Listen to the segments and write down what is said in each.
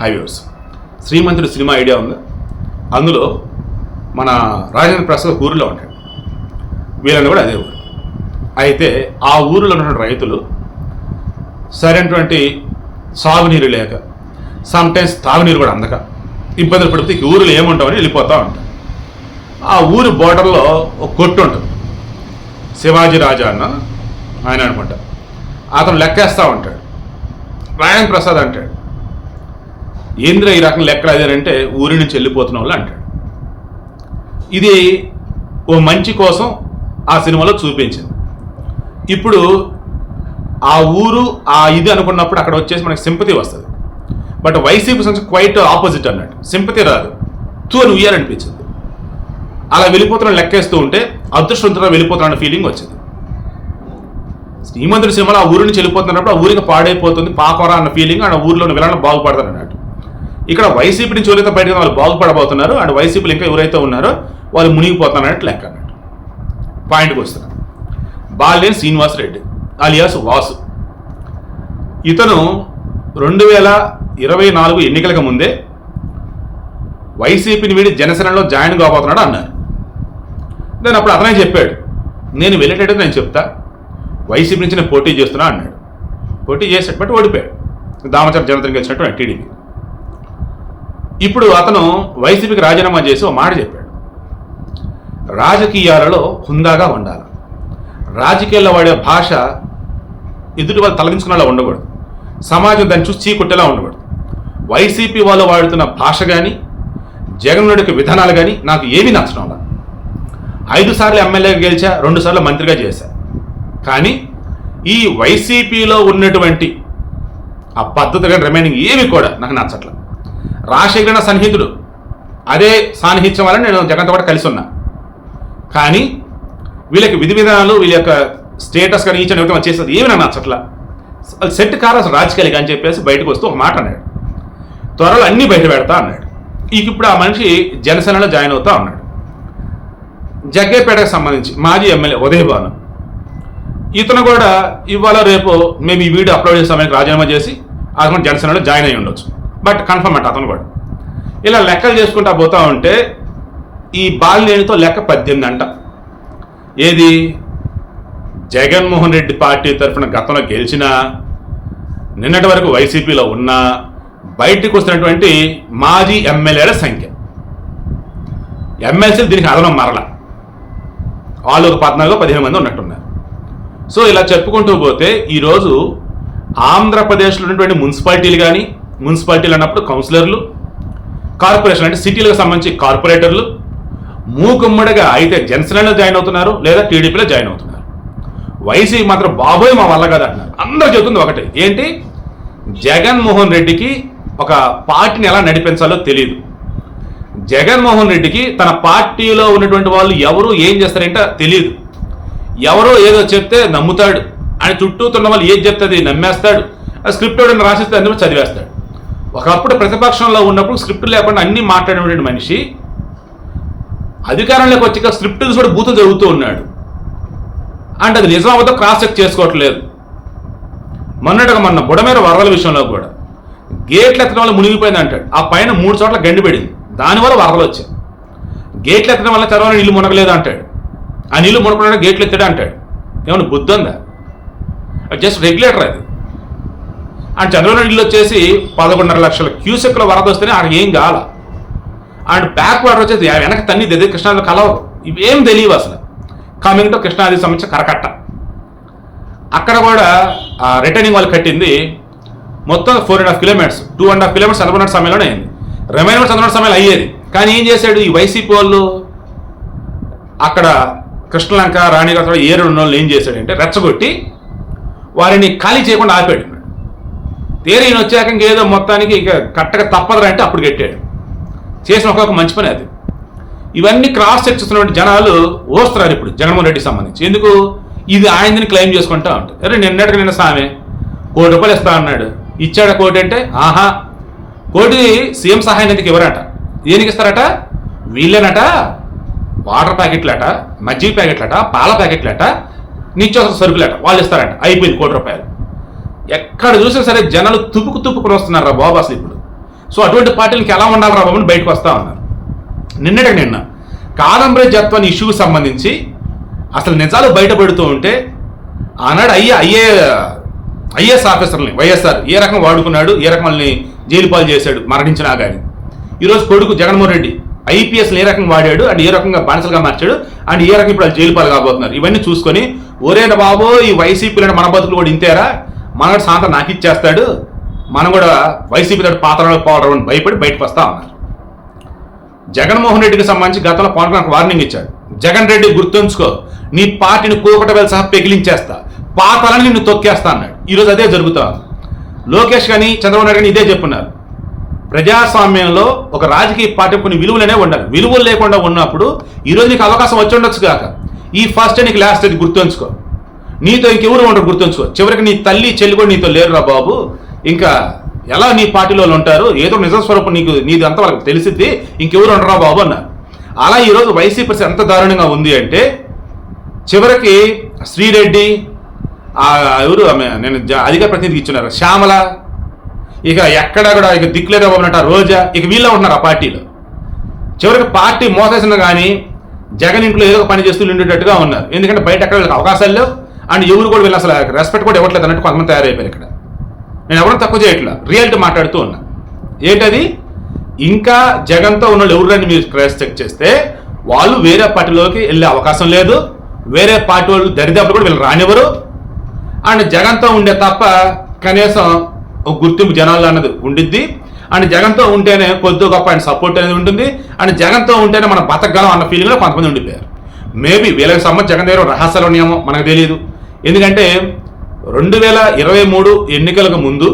Highways శ్రీమంతుడు cinema idea ఉందా. అందులో మన రాజేంద్ర ప్రసాద్ ఊరిలో ఉంటాడు. వీళ్ళని కూడా అదే ఊరు. అయితే ఆ ఊరిలో ఉన్నటువంటి రైతులు సరైనటువంటి సాగునీరు లేక సమ్టైమ్స్ తాగునీరు కూడా అందక ఇబ్బందులు పడితే ఈ ఊరిలో ఏముంటామని వెళ్ళిపోతూ ఉంటాం ఆ ఊరి బోర్డర్లో ఒక కొట్టు ఉంటుంది. శివాజీ రాజా అన్న ఆయన అనుకుంటా. అతను లెక్కేస్తూ ఉంటాడు. రాయన్ ప్రసాద్ అంటాడు ఏంద్ర ఈ రకం లెక్క అదేనంటే ఊరి నుంచి వెళ్ళిపోతున్న వాళ్ళు అంటాడు. ఇది ఓ మంచి కోసం ఆ సినిమాలో చూపించింది. ఇప్పుడు ఆ ఊరు ఆ ఇది అనుకున్నప్పుడు అక్కడ వచ్చేసి మనకి సింపతి వస్తుంది. బట్ వైసీపీ సంస్థ క్వైట్ ఆపోజిట్ అన్నట్టు. సింపతి రాదు. తూ అని ఉయ్యాలనిపించింది. అలా వెళ్ళిపోతున్న లెక్కేస్తూ ఉంటే అదృష్టవంతంగా వెళ్ళిపోతున్న ఫీలింగ్ వచ్చింది. శ్రీమంతుడి సినిమాలో ఆ ఊరి నుంచి వెళ్ళిపోతున్నప్పుడు ఆ ఊరికి పాడైపోతుంది పాకోరా అన్న ఫీలింగ్ ఆ ఊరిలో వెళ్ళాలని బాగుపడతాడు అన్నట్టు ఇక్కడ వైసీపీ నుంచి ఎవరైతే బయటకు వాళ్ళు బాగుపడబోతున్నారు అండ్ వైసీపీలు ఇంకా ఎవరైతే ఉన్నారో వాళ్ళు మునిగిపోతున్నట్టు లెక్క అన్నట్టు. పాయింట్కి వస్తున్నారు బాలినేని శ్రీనివాస్ రెడ్డి అలియాస్ వాసు. ఇతను రెండు వేల ఇరవై నాలుగు ఎన్నికలకు ముందే వైసీపీని వీడి జనసేనలో జాయిన్ కాబోతున్నాడు అన్నారు. దాని అప్పుడు అతనే చెప్పాడు నేను వెళ్ళేటట్టు నేను చెప్తా. వైసీపీ నుంచి నేను పోటీ చేస్తున్నా అన్నాడు. పోటీ చేసేటప్పుడు ఓడిపోయాడు. దామచర జనతనికి గెలిచినట్టు టీడీపీ. ఇప్పుడు అతను వైసీపీకి రాజీనామా చేసి ఒక మాట చెప్పాడు. రాజకీయాలలో హుందాగా ఉండాలి. రాజకీయాల్లో వాడే భాష ఎదుటి వాళ్ళు తలదించుకునేలా ఉండకూడదు. సమాజం దాన్ని చూసి చీకొట్టేలా ఉండకూడదు. వైసీపీ వాళ్ళు వాడుతున్న భాష కానీ జగన్ యొక్క విధానాలు కానీ నాకు ఏమీ నచ్చడం లేదు ఐదు సార్లు ఎమ్మెల్యేగా గెలిచా రెండు సార్లు మంత్రిగా చేశా. కానీ ఈ వైసీపీలో ఉన్నటువంటి ఆ పద్ధతి కానీ రిమైనింగ్ ఏవి కూడా నాకు నచ్చట్లేదు రాజశేఖర సన్నిహితుడు. అదే సాన్నిహిత్యం వల్ల నేను జగన్తో కూడా కలిసి ఉన్నా. కానీ వీళ్ళకి విధి విధానాలు వీళ్ళ యొక్క స్టేటస్ కానీ ఈచని అని చేసేది ఏమి నాకు నచ్చట్లా సెట్ కారాల్సిన అసలు రాజకీయాలు అని చెప్పేసి బయటకు వస్తూ ఒక మాట అన్నాడు. త్వరలో అన్నీ బయట పెడతా అన్నాడు. ఇక ఇప్పుడు ఆ మనిషి జనసేనలో జాయిన్ అవుతా ఉన్నాడు. జగ్గేపేటకు సంబంధించి మాజీ ఎమ్మెల్యే ఉదయభాను. ఇతను కూడా ఇవాళ రేపు మేము ఈ వీడియో అప్లోడ్ చేసే సమయానికి రాజీనామా చేసి అతను జనసేనలో జాయిన్ అయి ఉండొచ్చు. బట్ కన్ఫర్మ్ అంట అతను కూడా. ఇలా లెక్కలు చేసుకుంటా పోతా ఉంటే ఈ బాలినేనితో లెక్క పద్దెనిమిది అంట ఏది? జగన్మోహన్ రెడ్డి పార్టీ తరఫున గతంలో గెలిచినా నిన్నటి వరకు వైసీపీలో ఉన్నా బయటికి వస్తున్నటువంటి మాజీ ఎమ్మెల్యేల సంఖ్య. ఎమ్మెల్సీలు దీనికి అదనం మరల. వాళ్ళు ఒక పద్నాలుగు పదిహేను మంది ఉన్నట్టున్నారు. సో ఇలా చెప్పుకుంటూ పోతే ఈరోజు ఆంధ్రప్రదేశ్లో ఉన్నటువంటి మున్సిపాలిటీలు కానీ మున్సిపాలిటీలు అన్నప్పుడు కౌన్సిలర్లు కార్పొరేషన్ అంటే సిటీలకు సంబంధించి కార్పొరేటర్లు మూకుమ్మడిగా అయితే జనసేనలో జాయిన్ అవుతున్నారు లేదా టీడీపీలో జాయిన్ అవుతున్నారు. వైసీపీ మాత్రం బాబోయ్ మా వల్ల కదా అంటున్నారు. అందరూ చెబుతుంది ఒకటే ఏంటి? జగన్మోహన్ రెడ్డికి ఒక పార్టీని ఎలా నడిపించాలో తెలియదు జగన్మోహన్ రెడ్డికి తన పార్టీలో ఉన్నటువంటి వాళ్ళు ఎవరు ఏం చేస్తారంటే తెలియదు ఎవరో ఏదో చెప్తే నమ్ముతాడు. ఆయన చుట్టూతున్న వాళ్ళు ఏది చెప్తుంది నమ్మేస్తాడు. ఆ స్క్రిప్ట్ ఎవడైనా రాసిస్తే అందులో చదివేస్తాడు. ఒకప్పుడు ప్రతిపక్షంలో ఉన్నప్పుడు స్క్రిప్ట్ లేకుండా అన్ని మాట్లాడేటువంటి మనిషి. అధికారంలోకి వచ్చాక స్క్రిప్ట్ కూడా బూతులు జరుగుతూ ఉన్నాడు. అంటే అది నిజం అవ్వదో క్రాస్ చెక్ చేసుకోవట్లేదు. మొన్నటిగా మొన్న బుడమేర వరదల విషయంలో కూడా. గేట్లు ఎత్తడం వల్ల మునిగిపోయింది అంటాడు. ఆ పైన మూడు చోట్ల గండి పడింది. దానివల్ల వరదలు వచ్చాయి. గేట్లు ఎత్తడం వల్ల తర్వాత నీళ్ళు మునగలేదు అంటాడు. ఆ నీళ్ళు మునగకుండా గేట్లు ఎత్తాడు అంటాడు. ఏమన్నా బుద్ధి ఉందా? జస్ట్ రెగ్యులేటర్ అది. అండ్ చంద్రబాబు ఇల్లు వచ్చేసి పదకొండున్నర లక్షల. క్యూసెక్ల వరద వస్తేనే ఆడికి ఏం కావాల? అండ్ బ్యాక్ వాటర్ వచ్చేసి వెనక తన్ని దగ్గర కృష్ణాది కలవరు ఇవేం తెలియవు అసలు. కమింగ్ టు కృష్ణాది సంబంధించి కరకట్ట. అక్కడ కూడా రిటర్నింగ్ వాళ్ళు కట్టింది. మొత్తం four and half kilometres two and half kilometres Chandrababu సమయంలోనే అయింది. రిమైనర్ చంద్రబాబు సమయంలో అయ్యేది. కానీ ఏం చేశాడు? ఈ వైసీపీ వాళ్ళు అక్కడ కృష్ణలంక రాణిగారు ఏ రెండు వాళ్ళు ఏం చేశాడంటే రెచ్చగొట్టి వారిని ఖాళీ చేయకుండా ఆపాడు తీరా ఈయన వచ్చాక ఇంకేదో మొత్తానికి ఇక కట్టక తప్పదురా అంటే అప్పుడు కట్టాడు. చేసిన ఒక్కొక్క మంచి పని అది. ఇవన్నీ క్రాస్ చెక్ చేస్తున్నటువంటి జనాలు ఓస్తున్నారు ఇప్పుడు జగన్మోహన్ రెడ్డికి సంబంధించి. ఎందుకు? ఇది ఆయనని క్లెయిమ్ చేసుకుంటా ఉంటారు అరే నిన్నటికి నిన్న సామె. కోటి రూపాయలు ఇస్తా అన్నాడు. ఇచ్చాడ కోటి అంటే? ఆహా. కోటి సీఎం సహాయ నిధికి ఇవ్వరట? దేనికి ఇస్తారట? వీళ్ళేనట? వాటర్ ప్యాకెట్లట మజ్జిగ ప్యాకెట్లట పాల ప్యాకెట్లట నిత్యావసర సరుకులట. వాళ్ళు ఇస్తారట. అయిపోయింది కోటి రూపాయలు. ఎక్కడ చూసినా సరే జనాలు తుప్పుకు తుప్పుకుని వస్తున్నారా బాబు అసలు ఇప్పుడు? సో అటువంటి పార్టీలకి ఎలా ఉండాలి రా బాబు బయటకు వస్తా ఉన్నారు. నిన్నటికి నిన్న కాదంబరి జత్వన్ ఇష్యూకి సంబంధించి అసలు నిజాలు బయటపడుతూ ఉంటే ఆనాడు అయ్యే అయ్యే ఐఏఎస్ ఆఫీసర్ని వైఎస్ఆర్ ఏ రకం వాడుకున్నాడు ఏ రకం వాళ్ళని జైలు పాలు చేశాడు మరణించినా కానీ ఈరోజు కొడుకు జగన్మోహన్ రెడ్డి ఐపీఎస్ని ఏ రకంగా వాడాడు అండ్ ఏ రకంగా బానిసలుగా మార్చాడు అండ్ ఏ రకంగా ఇప్పుడు జైలుపాలు జైలు పాలు కాబోతున్నారు. ఇవన్నీ చూసుకొని ఒరేన బాబో ఈ వైసీపీలో మన బతుకులు కూడా ఇంతేరా? మనడు సాంత నాకు ఇచ్చేస్తాడు మనం కూడా వైసీపీ తోటి పాత్రలో పోవడం అని భయపడి బయటకు వస్తా ఉన్నారు. జగన్మోహన్ రెడ్డికి సంబంధించి గతంలో పవన్ కళ్యాణ్ వార్నింగ్ ఇచ్చాడు. జగన్ రెడ్డి గుర్తుంచుకో నీ పార్టీని కూకటవేలు సహా పెగిలించేస్తా. పాతాలని నిన్ను తొక్కేస్తా అన్నాడు. ఈరోజు అదే జరుగుతా లోకేష్ కానీ చంద్రబాబు నాయుడు కానీ ఇదే చెప్పున్నారు. ప్రజాస్వామ్యంలో ఒక రాజకీయ పార్టీ కొన్ని విలువలనే ఉండాలి. విలువలు లేకుండా ఉన్నప్పుడు ఈరోజు నీకు అవకాశం వచ్చి ఉండొచ్చు కాక. ఈ ఫస్ట్ నీకు లాస్ట్ అది గుర్తుంచుకో. నీతో ఇంకెవరు ఉండరు గుర్తుంచుకో. చివరికి నీ తల్లి చెల్లి కూడా నీతో లేరురా బాబు. ఇంకా ఎలా నీ పార్టీలో ఉంటారు? ఏదో నిజస్వరూపం నీకు నీది అంత వాళ్ళకి తెలిసిద్ది. ఇంకెవరు ఉండరా బాబు అన్నారు అలా ఈరోజు వైసీపీ పరిస్థితి ఎంత దారుణంగా ఉంది అంటే చివరికి శ్రీరెడ్డి ఎవరు ఆమె నేను అధికార ప్రతినిధికి ఇచ్చున్నారు. శ్యామల ఇక ఎక్కడ కూడా ఇక దిక్కులేదా బాబు రోజా ఇక వీళ్ళే ఉంటున్నారు ఆ పార్టీలో. చివరికి పార్టీ మోసేసిన కానీ జగన్ ఇంట్లో ఏదో పని చేస్తూ ఉండేటట్టుగా ఉన్నారు. ఎందుకంటే బయట ఎక్కడ వీళ్ళకి అవకాశాలు లేవు. అండ్ ఎవరు కూడా వీళ్ళు అసలు రెస్పెక్ట్ కూడా ఇవ్వట్లేదు అన్నట్టు కొంతమంది తయారైపోయారు ఇక్కడ. నేను ఎవరు తక్కువ చేయట్లా రియాలిటీ మాట్లాడుతూ ఉన్నా. ఏంటది? ఇంకా జగన్తో ఉన్న వాళ్ళు ఎవరని మీరు క్రాస్ చెక్ చేస్తే వాళ్ళు వేరే పార్టీలోకి వెళ్ళే అవకాశం లేదు వేరే పార్టీ వాళ్ళు దరిదాపులు కూడా వీళ్ళు రానివ్వరు. అండ్ జగన్తో ఉండే తప్ప కనీసం ఒక గుర్తింపు జనాల్లో అన్నది ఉండిద్ది. అండ్ జగన్తో ఉంటేనే కొద్దిగా గొప్ప ఆయన సపోర్ట్ అనేది ఉంటుంది. అండ్ జగన్తో ఉంటేనే మనం బతకగలం అన్న ఫీలింగ్లో కొంతమంది ఉండిపోయారు. మేబీ వీళ్ళకి సంబంధించి జగన్ దగ్గర రహస్యాలు ఉన్నాయేమో మనకు తెలియదు ఎందుకంటే రెండు వేల ఇరవై మూడు ఎన్నికలకు ముందు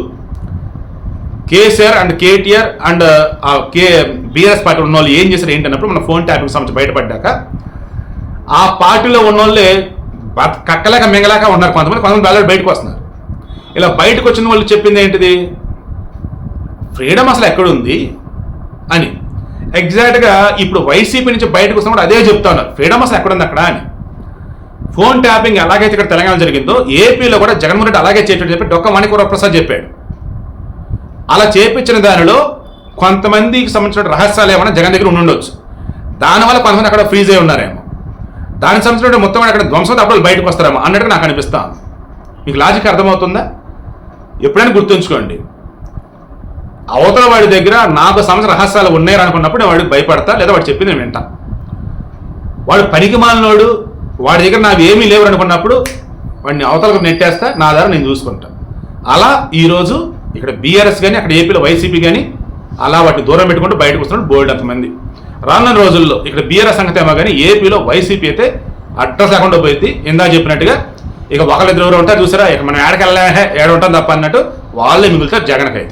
కేసీఆర్ అండ్ కేటీఆర్ అండ్ ఆ కే బీఆర్ఎస్ పార్టీ ఉన్న వాళ్ళు ఏం చేశారు ఏంటన్నప్పుడు మన ఫోన్ ట్యాపింగ్ సంబంధించి బయటపడ్డాక ఆ పార్టీలో ఉన్న వాళ్ళే కక్కలేక మింగలేక ఉన్నారు కొంతమంది. కొంతమంది వాళ్ళు బయటకు వస్తున్నారు. ఇలా బయటకు వచ్చిన వాళ్ళు చెప్పింది ఏంటిది? ఫ్రీడమ్ అసలు ఎక్కడుంది అని. ఎగ్జాక్ట్గా ఇప్పుడు వైసీపీ నుంచి బయటకు వస్తున్నప్పుడు అదే చెప్తా ఉన్నారు. ఫ్రీడమ్ అసలు ఎక్కడుంది అక్కడ అని. ఫోన్ ట్యాపింగ్ ఎలాగైతే ఇక్కడ తెలంగాణ జరిగిందో ఏపీలో కూడా జగన్మోహన్ రెడ్డి అలాగే చేయటం చెప్పి డొక్క మణికూర ప్రసాద్ చెప్పాడు. అలా చేపించిన దానిలో కొంతమందికి సంబంధించిన రహస్యాలు ఏమైనా జగన్ దగ్గర ఉండుండొచ్చు దానివల్ల కొంతమంది అక్కడ ఫ్రీజ్ అయి ఉన్నారేమో. దానికి సంబంధించిన మొత్తం అక్కడ ధ్వంసం అప్పుడు బయటకు వస్తారేమో. అన్నట్టుగా నాకు అనిపిస్తాను మీకు లాజిక్ అర్థమవుతుందా? ఎప్పుడైనా గుర్తుంచుకోండి. అవతల వాడి దగ్గర నాకు సంవత్సరం రహస్యాలు ఉన్నాయి అనుకున్నప్పుడు వాడికి భయపడతా లేదా వాడు చెప్పింది నేను వింటా. వాడు పనికి మాలినోడు వాడి దగ్గర నావి ఏమీ లేవు అనుకున్నప్పుడు వాడిని అవతలకు నెట్టేస్తా నా ద్వారా నేను చూసుకుంటా. అలా ఈరోజు ఇక్కడ బీఆర్ఎస్ కానీ అక్కడ ఏపీలో వైసీపీ కానీ అలా వాటిని దూరం పెట్టుకుంటూ బయటకు వస్తున్నాడు బోల్డ్ అంతమంది. రానున్న రోజుల్లో ఇక్కడ బీఆర్ఎస్ సంగతి ఏమో కానీ ఏపీలో వైసీపీ అయితే అడ్రస్ లేకుండా పోయింది. ఇందా చెప్పినట్టుగా ఇక ఒకళ్ళిద్దరు ఎవరు ఉంటారు చూసారా? ఇక మనం ఏడకెళ్ళే ఏడ ఉంటాం తప్ప అన్నట్టు వాళ్ళే మిగులుతారు జగన్కైతే.